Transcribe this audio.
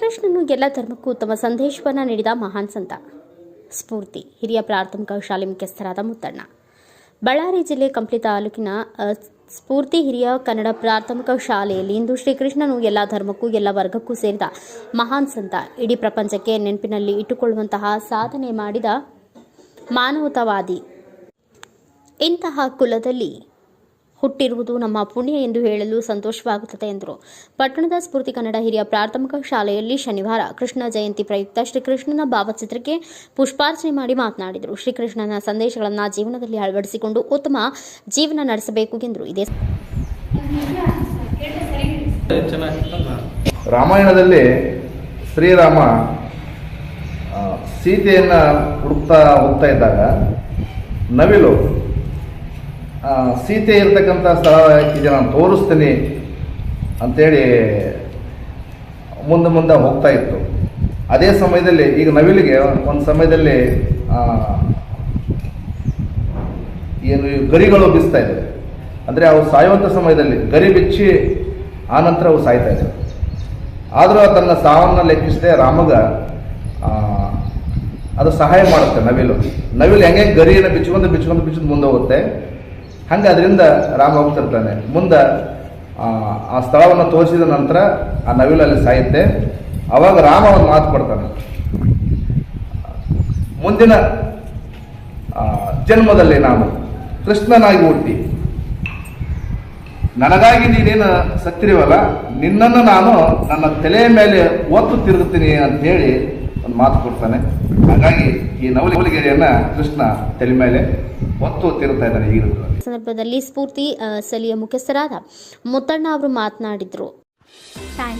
ಶ್ರೀಕೃಷ್ಣನು ಎಲ್ಲ ಧರ್ಮಕ್ಕೂ ಉತ್ತಮ ಸಂದೇಶವನ್ನು ನೀಡಿದ ಮಹಾನ್ ಸಂತ. ಸ್ಫೂರ್ತಿ. ಹಿರಿಯ ಪ್ರಾಥಮಿಕ ಶಾಲೆ ಮುಖ್ಯಸ್ಥರಾದ ಮುತ್ತಣ್ಣ. ಬಳ್ಳಾರಿ ಜಿಲ್ಲೆ ಕಂಪ್ಲಿ ತಾಲೂಕಿನ ಸ್ಫೂರ್ತಿ ಹಿರಿಯ ಕನ್ನಡ ಪ್ರಾಥಮಿಕ ಶಾಲೆಯಲ್ಲಿ ಇಂದು ಶ್ರೀಕೃಷ್ಣನು ಎಲ್ಲ ಧರ್ಮಕ್ಕೂ, ಎಲ್ಲ ವರ್ಗಕ್ಕೂ ಸೇರಿದ ಮಹಾನ್ ಸಂತ. ಇಡೀ ಪ್ರಪಂಚಕ್ಕೆ ನೆನಪಿನಲ್ಲಿ ಇಟ್ಟುಕೊಳ್ಳುವಂತಹ ಸಾಧನೆ ಮಾಡಿದ ಮಾನವತಾವಾದಿ. ಇಂತಹ ಕುಲದಲ್ಲಿ ಹುಟ್ಟಿರುವುದು ನಮ್ಮ ಪುಣ್ಯ ಎಂದು ಹೇಳಲು ಸಂತೋಷವಾಗುತ್ತದೆ ಎಂದರು. ಪಟ್ಟಣದ ಸ್ಫೂರ್ತಿ ಕನ್ನಡ ಹಿರಿಯ ಪ್ರಾಥಮಿಕ ಶಾಲೆಯಲ್ಲಿ ಶನಿವಾರ ಕೃಷ್ಣ ಜಯಂತಿ ಪ್ರಯುಕ್ತ ಶ್ರೀಕೃಷ್ಣನ ಭಾವಚಿತ್ರಕ್ಕೆ ಪುಷ್ಪಾರ್ಚನೆ ಮಾಡಿ ಮಾತನಾಡಿದರು. ಶ್ರೀಕೃಷ್ಣನ ಸಂದೇಶಗಳನ್ನು ಜೀವನದಲ್ಲಿ ಅಳವಡಿಸಿಕೊಂಡು ಉತ್ತಮ ಜೀವನ ನಡೆಸಬೇಕು ಎಂದರು. ಇದೇ ರಾಮಾಯಣದಲ್ಲಿ ಶ್ರೀರಾಮ ಸೀತೆಯನ್ನು ಹುಡುಕ್ತಾ ಹೋಗ್ತಾ ಇದ್ದಾಗ ನವಿಲು ಸೀತೆ ಇರ್ತಕ್ಕಂಥ ಸ್ಥಳ ಇದೆ, ನಾನು ತೋರಿಸ್ತೀನಿ ಅಂಥೇಳಿ ಮುಂದೆ ಮುಂದೆ ಹೋಗ್ತಾ ಇತ್ತು. ಅದೇ ಸಮಯದಲ್ಲಿ, ಈಗ ನವಿಲಿಗೆ ಒಂದು ಸಮಯದಲ್ಲಿ ಏನು ಗರಿಗಳು ಬಿಸ್ತಾ ಇದ್ದಾವೆ. ಅಂದರೆ ಅವು ಸಾಯುವಂಥ ಸಮಯದಲ್ಲಿ ಗರಿ ಬಿಚ್ಚಿ ಆನಂತರ ಅವು ಸಾಯ್ತಾ ಇದ್ದಾವೆ. ಆದರೂ ತನ್ನ ಸಾವನ್ನ ಲೆಕ್ಕಿಸದೆ ರಾಮಗ ಅದು ಸಹಾಯ ಮಾಡುತ್ತೆ ನವಿಲು. ನವಿಲು ಹೆಂಗೆ ಗರಿಯನ್ನು ಬಿಚ್ಕೊಂಡು ಬಿಚ್ಕೊಂಡು ಬಿಚ್ಕೊಂಡು ಮುಂದೆ ಹೋಗುತ್ತೆ ಹಂಗೆ ಅದರಿಂದ ರಾಮ ಹೋಗ್ತಿರ್ತಾನೆ ಮುಂದೆ ಆ, ಸ್ಥಳವನ್ನು ತೋರಿಸಿದ ನಂತರ ಆ ನವಿಲಲ್ಲಿ ಸಾಯುತ್ತೆ. ಅವಾಗ ರಾಮ ಒಂದು ಮಾತು ಕೊಡ್ತಾನೆ. ಮುಂದಿನ ಜನ್ಮದಲ್ಲಿ ನಾನು ಕೃಷ್ಣನಾಗಿ ಹುಟ್ಟಿ. ನನಗಾಗಿ ನೀನೇನು ಸತ್ತಿರಿವಲ್ಲ ನಿನ್ನನ್ನು ನಾನು ನನ್ನ ತಲೆಯ ಮೇಲೆ ಒತ್ತು ತಿರುಗುತ್ತೀನಿ ಅಂತ ಹೇಳಿ ಒಂದು ಮಾತು ಕೊಡ್ತಾನೆ ಹಾಗಾಗಿ ಈ ನವಲಿಗೆರೆಯನ್ನ ಕೃಷ್ಣ ತಲೆ ಮೇಲೆ ಒತ್ತು ತಿರುತ್ತಾ ಇದ್ದಾನೆ ಈ. ಸಂದರ್ಭದಲ್ಲಿ ಸ್ಫೂರ್ತಿ ಸಲಿಯ ಮುಖ್ಯಸ್ಥರಾದ ಮುತ್ತಣ್ಣ ಅವರು ಮಾತನಾಡಿದರು